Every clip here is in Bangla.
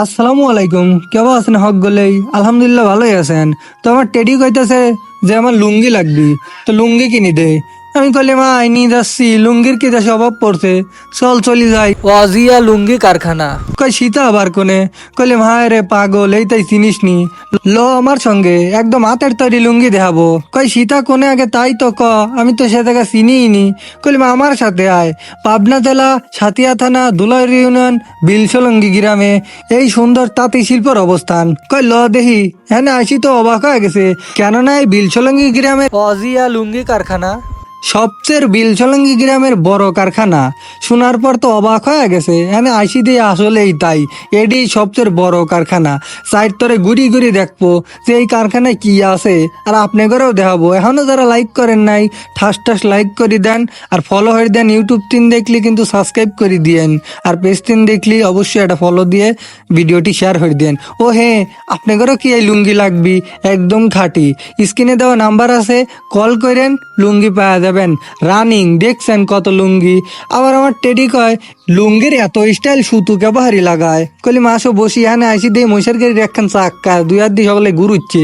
আসসালামু আলাইকুম। কেমন আছেন হক গলেই? আলহামদুলিল্লাহ ভালোই আছেন। তো আমার টেডি কইতেছে যে আমার লুঙ্গি লাগবি। তো লুঙ্গি কিনি দে। আমি কলে মা আইনি যাচ্ছি। লুঙ্গির কি দেশে অভাব পড়ছে? চল চলি যাই। ওয়াজিয়া লুঙ্গি কারখানা। কই সীতা আবার কোনে? কলে মা রে পাগল এই তাই চিনিস নি ল আমার সঙ্গে, একদম হাতের তৈরি লুঙ্গি দেখাবো। কই সীতা কোনে আগে তাই তো ক, আমি তো সে জায়গা চিনিই নি মা আমার সাথে আয়। পাবনা জেলা, সাতিয়া থানা দুলাইর ইউনিয়ন বিলসলঙ্গি গ্রামে। এই সুন্দর তাঁতি শিল্পের অবস্থান। কই ল দেহি হ্যাঁ আসি তো অবাক হয়ে গেছে। কেননা এই বিলসলঙ্গি গ্রামে অজিয়া লুঙ্গি কারখানা। সবচেয়ে বিলছলঙ্গি গ্রামের বড় কারখানা। শোনার পর তো অবাক হয়ে গেছে এনে আইসি দিয়ে আসলেই তাই, এডি সবচেয়ে বড় কারখানা। সাইড তরে ঘুরি ঘুরি দেখব যে এই কারখানায় কি আছে, আর আপনি করেও দেখাবো। এখনও যারা লাইক করেন নাই, ঠাস ঠাস লাইক করে দেন, আর ফলো হয়ে দেন ইউটিউব তিন দেখলি কিন্তু সাবস্ক্রাইব করে দিয়েন, আর পেজ তিন দেখলি অবশ্যই একটা ফলো দিয়ে ভিডিওটি শেয়ার করে দেন ও হ্যাঁ আপনি করেও কি এই লুঙ্গি লাগবি? একদম খাঁটি। স্ক্রিনে দেওয়া নাম্বার আছে কল করেন, লুঙ্গি পাওয়া যাবেন। রানিং, দেখছেন কত লুঙ্গি। আবার আমার টেডি কয়, লুঙ্গির এত স্টাইল সুতু কে বাহারি লাগায় কলি মাসও বসি, এখানে আসি দিয়ে মহিষার গাড়ি একখান চাক্কা, দুই হাত দিয়ে সকলে ঘুরুচ্ছে।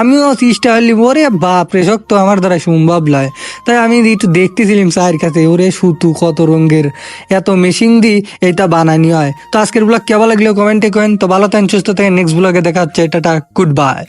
আমিও হলি ওরে বাপ রে শক্ত আমার দ্বারা সম্ভব লয় তাই আমি একটু দেখতেছিলাম চায়ের কাছে, ওরে সুতু কত রঙের, এত মেশিন দি এটা বানানি হয়। তো আজকের ব্লগ কেমন লাগল? কমেন্টে করেন তো ভালো থাকেন, সুস্থ থাকেন। নেক্সট ব্লগে দেখা হচ্ছে। এটা গুড বাই